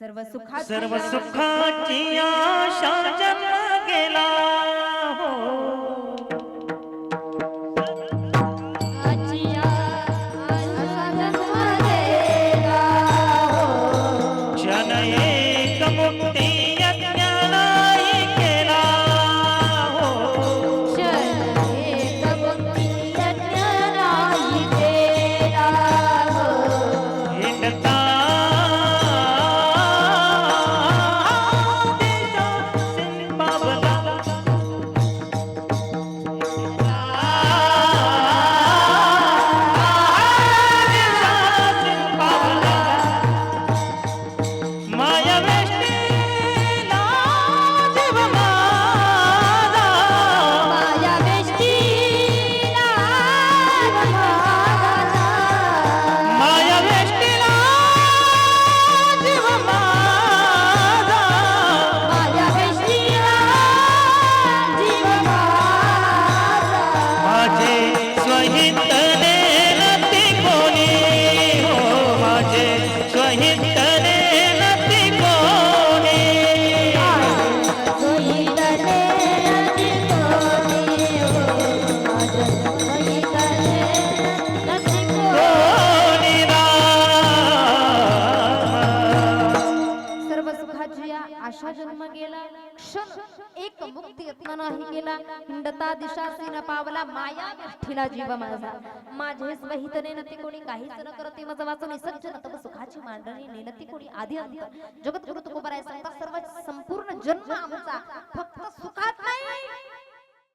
सर्व सुखा सर्व सुखाची आशा जन्म गेला. आशा जन्म गेला क्षण एक मुक्ती यत्न नाही गेला हिंडता दिशासी न पावला माया विठ्ठीला जीव माझा. माझे स्वहितने नती कोणी काहीच न करते मज वाचून सज्जन तब सुखाची मांडणी नेनती कोणी आधी अंत. जगत गुरु तुकोबराय सांगता सर्व संपूर्ण जन्म आमचा. फक्त सुखात नाही